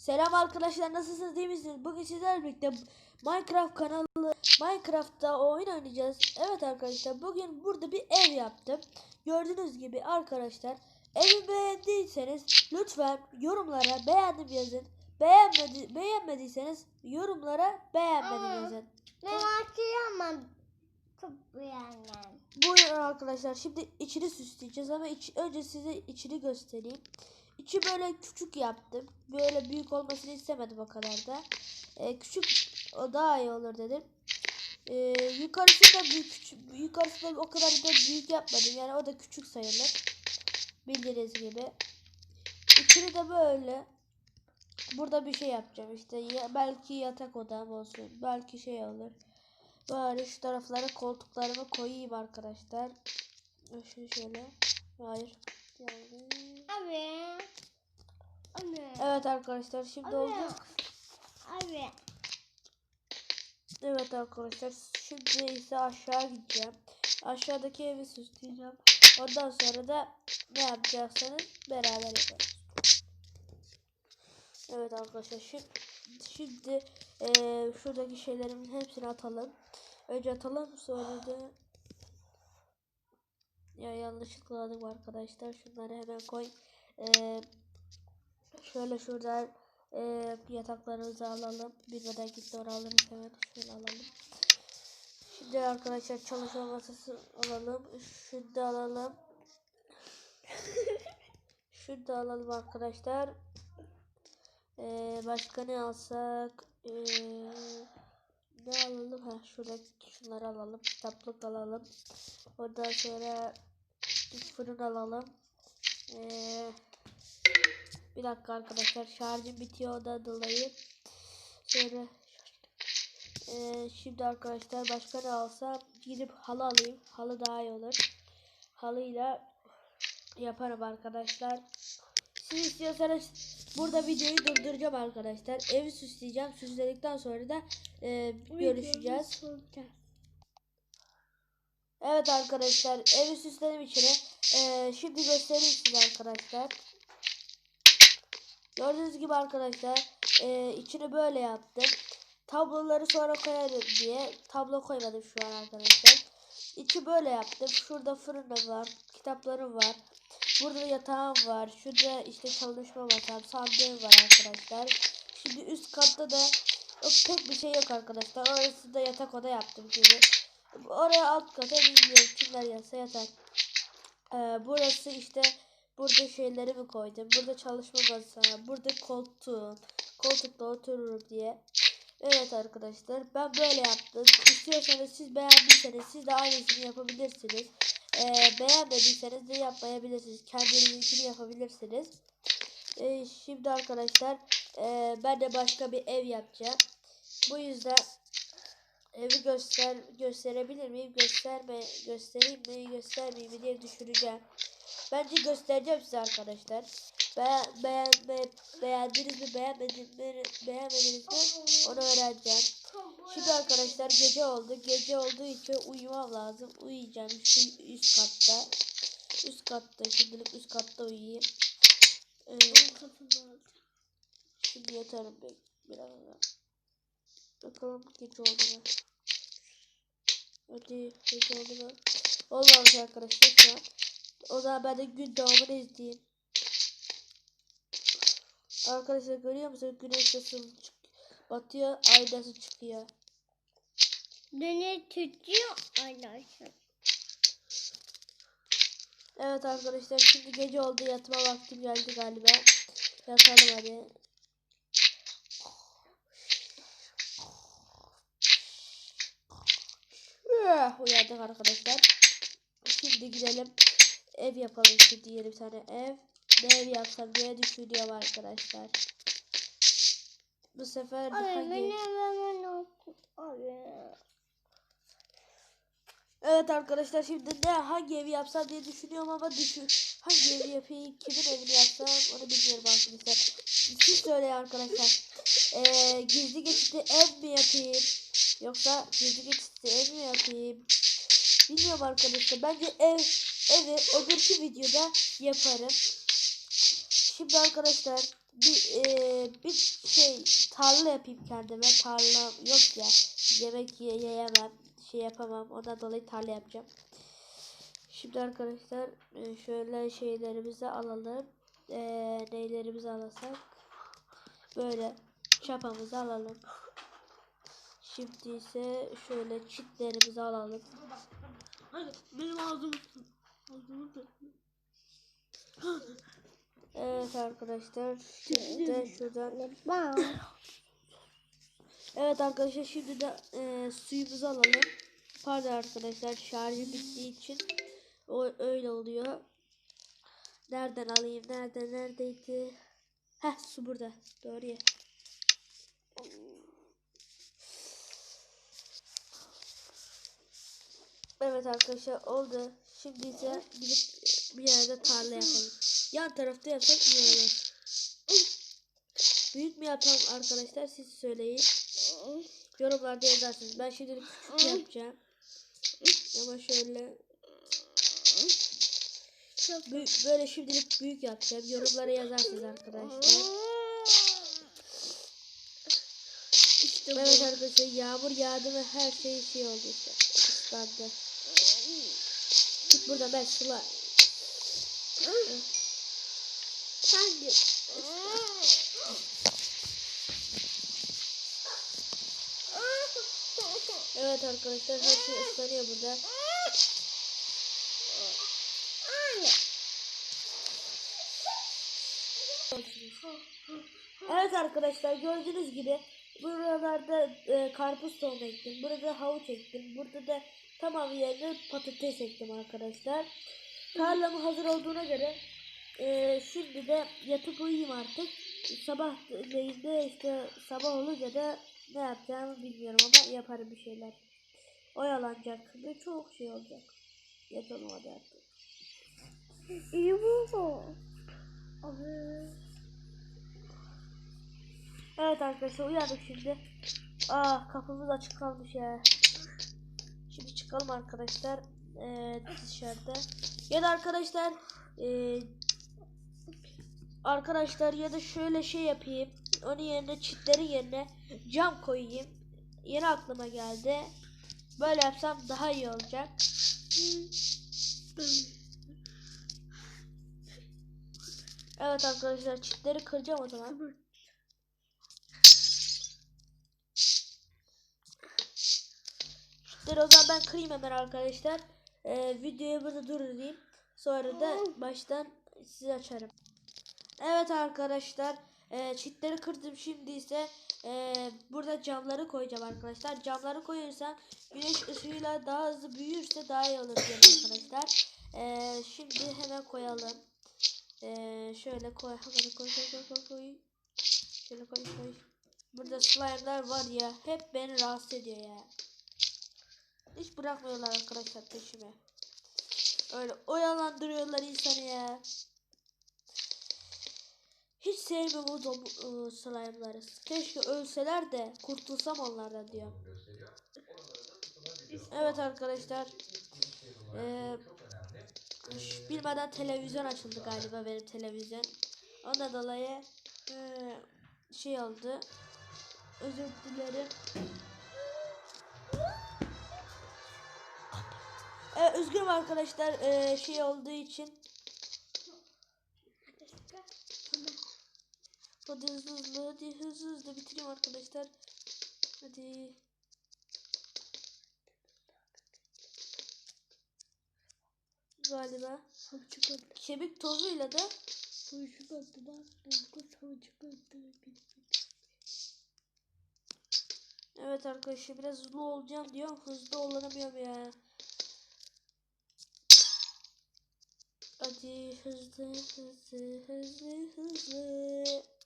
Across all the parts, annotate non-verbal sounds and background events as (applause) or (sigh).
Selam arkadaşlar nasılsınız iyi misiniz? Bugün sizlerle birlikte Minecraft kanalı Minecraft'ta oyun oynayacağız. Evet arkadaşlar bugün burada bir ev yaptım. Gördüğünüz gibi arkadaşlar evi beğendiyseniz lütfen yorumlara beğendim yazın. Beğenmedi, beğenmediyseniz yorumlara beğenmedim yazın. Ben hatırlamam. Çok beğendim. Buyurun arkadaşlar şimdi içini süsleyeceğiz ama iç, önce size içini göstereyim. İçi böyle küçük yaptım. Böyle büyük olmasını istemedim o kadar da. Ee, küçük o daha iyi olur dedim. Ee, yukarısı da büyük, küçük, yukarısı da o kadar da büyük yapmadım. Yani o da küçük sayılır. Bildiğiniz gibi. İçini de böyle burada bir şey yapacağım işte. Ya, belki yatak odam olsun. Belki şey olur. Bari şu taraflara koltuklarımı koyayım arkadaşlar. Şunu şöyle. Hayır. Yani... Abi. Anne. Evet arkadaşlar şimdi oldu. Abi. Evet arkadaşlar şimdi ise aşağı gideceğim. Aşağıdaki evi süsleyeceğim. Ondan sonra da ne yapacaksanız beraber yaparız. Evet arkadaşlar şimdi, şimdi eee, şuradaki şeylerin hepsini atalım. Önce atalım sonra da ya yanlışlıkla aldım arkadaşlar. Şunları hemen koy. Eee, şöyle şuradan eee yataklarımızı alalım. Bilmeden gitti onu alırız hemen. Şöyle alalım. Şimdi arkadaşlar çalışma masası alalım. Şunu da alalım. (laughs) Şunu da alalım arkadaşlar. Ee, başka ne alsak? Ee, ne alalım? Ha şurada şunları alalım. Kitaplık alalım. Ondan sonra bir fırın alalım. Ee, bir dakika arkadaşlar şarjım bitiyor da dolayı. Şöyle ee, şimdi arkadaşlar başka ne alsam gidip halı alayım. Halı daha iyi olur. Halıyla yaparım arkadaşlar. Siz istiyorsanız burada videoyu durduracağım arkadaşlar. Evi süsleyeceğim. Süsledikten sonra da e, görüşeceğiz. Evet arkadaşlar evi süsledim içine. Ee, şimdi göstereyim size arkadaşlar. Gördüğünüz gibi arkadaşlar e, içini böyle yaptım. Tabloları sonra koyarım diye tablo koymadım şu an arkadaşlar. İçi böyle yaptım. Şurada fırınım var. Kitaplarım var. Burada yatağım var. Şurada işte çalışma masam, sandığım var arkadaşlar. Şimdi üst katta da pek bir şey yok arkadaşlar. Orası da yatak oda yaptım gibi. Oraya alt kata bilmiyorum kimler yatsa yatar. Ee, burası işte burada şeylerimi koydum. Burada çalışma masam, burada koltuğum. Koltukta otururum diye. Evet arkadaşlar ben böyle yaptım. İstiyorsanız siz beğendiyseniz siz de aynısını yapabilirsiniz. Ee, beğenmediyseniz de yapmayabilirsiniz. Kendinizinkini yapabilirsiniz. Ee, şimdi arkadaşlar e, ben de başka bir ev yapacağım. Bu yüzden evi göster gösterebilir miyim? Gösterme göstereyim mi göstermeyeyim mi diye düşüneceğim. Bence göstereceğim size arkadaşlar. Beğen, beğen, be, beğendiniz mi beğenmediniz mi beğenmediniz mi onu öğreneceğim. Şimdi arkadaşlar gece oldu. Gece olduğu için uyumam lazım. Uyuyacağım şu üst katta. Üst katta şimdilik üst katta uyuyayım. Ee, şimdi yatarım ben birazdan. Bakalım gece oldu mu? Hadi gece oldu mu? Olmamış arkadaşlar şu an. O zaman ben de gün doğumunu izleyeyim. Arkadaşlar görüyor musunuz? Güneş nasıl batıyor, ay nasıl çıkıyor. Beni tutuyor arkadaşlar. Evet arkadaşlar şimdi gece oldu yatma vaktim geldi galiba. Yatalım hadi. Üh, Uyandık arkadaşlar. Şimdi gidelim ev yapalım şimdi yeni bir tane ev. Ne ev yapsam diye düşünüyorum arkadaşlar. Bu sefer Abi hangi... Evet arkadaşlar şimdi ne hangi evi yapsam diye düşünüyorum ama düşün hangi evi yapayım kimin evini yapsam onu bilmiyorum arkadaşlar. Siz söyleyin arkadaşlar. Ee, gizli geçitli ev mi yapayım yoksa gizli geçitli ev mi yapayım? Bilmiyorum arkadaşlar. Bence ev evi öbürkü videoda yaparım. Şimdi arkadaşlar bir e, bir şey tarla yapayım kendime. Tarla yok ya. Yemek ye- yiyemem. Şey yapamam. Ondan dolayı tarla yapacağım. Şimdi arkadaşlar e, şöyle şeylerimizi alalım. E, neylerimizi alasak. Böyle çapamızı alalım. Şimdi ise şöyle çitlerimizi alalım. Hadi benim ağzım Evet arkadaşlar. Şimdi şuradan. Evet arkadaşlar şimdi de e, suyumuzu alalım. Pardon arkadaşlar şarjı bittiği için o öyle oluyor. Nereden alayım? Nerede? Neredeydi? Heh su burada. Doğru ya. Evet arkadaşlar oldu. Şimdi ise gidip bir yerde tarla yapalım. Yan tarafta yapsak iyi olur. Büyük mü yapalım arkadaşlar siz söyleyin. Yorumlarda yazarsınız. Ben şimdilik küçük yapacağım. Ama şöyle büyük, böyle şimdilik büyük yapacağım. Yorumlara yazarsınız arkadaşlar. İşte Evet arkadaşlar yağmur yağdı ve her şey şey oldu işte. Islandı. Git burada ben sular. Sen git. Evet arkadaşlar her şey ıslanıyor burada. Evet arkadaşlar gördüğünüz gibi buralarda e, karpuz tohumu ektim. Burada havuç ektim. Burada da tamam yerine patates ektim arkadaşlar. Tarlam hazır olduğuna göre e, şimdi de yatıp uyuyayım artık. Sabah de işte sabah olunca da ne yapacağımı bilmiyorum ama yaparım bir şeyler. Oyalanacak ve çok şey olacak. Yatalım hadi artık. İyi bu. Evet arkadaşlar uyandık şimdi. Aa kapımız açık kalmış ya. Şimdi çıkalım arkadaşlar. Ee, dışarıda. Ya da arkadaşlar ee, arkadaşlar ya da şöyle şey yapayım. Onun yerine çitlerin yerine cam koyayım. Yeni aklıma geldi. Böyle yapsam daha iyi olacak. Evet arkadaşlar çitleri kıracağım o zaman. Çitleri o zaman ben kırayım hemen arkadaşlar. Ee, videoyu burada durdurayım. Sonra da baştan size açarım. Evet arkadaşlar. E, çitleri kırdım şimdi ise e, burada camları koyacağım arkadaşlar. Camları koyursam güneş ışığıyla daha hızlı büyürse daha iyi olur diyorum arkadaşlar. E, şimdi hemen koyalım. E, şöyle koy. Hemen koy koy koy koy. Şöyle koy koy. Burada slime'lar var ya. Hep beni rahatsız ediyor ya. Hiç bırakmıyorlar arkadaşlar peşime. Öyle oyalandırıyorlar insanı ya. Hiç sevmem o ıı, slime'ları. Keşke ölseler de kurtulsam onlardan diyor. Evet arkadaşlar. Ee, bilmeden televizyon açıldı galiba benim televizyon. Ondan dolayı ee, şey oldu. Özür dilerim. Ee, üzgünüm arkadaşlar ee, şey olduğu için. Hadi hızlı hızlı hadi hızlı hızlı bitireyim arkadaşlar. Hadi. Galiba. Kemik tozuyla da Evet arkadaşlar biraz hızlı olacağım diyor. Hızlı olamıyorum ya. Hadi hızlı hızlı hızlı hızlı.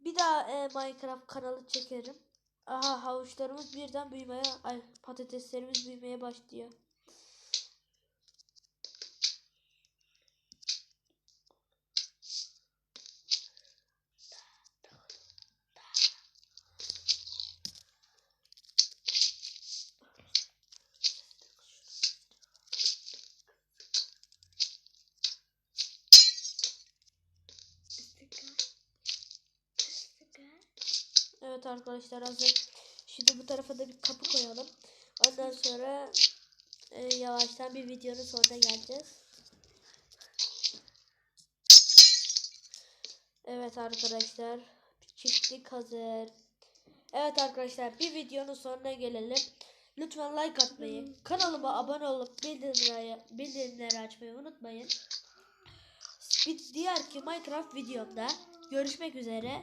Bir daha e, Minecraft kanalı çekerim. Aha havuçlarımız birden büyümeye, ay patateslerimiz büyümeye başlıyor. Evet arkadaşlar hazır. Şimdi bu tarafa da bir kapı koyalım. Ondan sonra e, yavaştan bir videonun sonuna geleceğiz. Evet arkadaşlar. Çiftlik hazır. Evet arkadaşlar bir videonun sonuna gelelim. Lütfen like atmayı, kanalıma abone olup bildirimleri, bildirimleri açmayı unutmayın. Bir diğerki Minecraft videomda görüşmek üzere.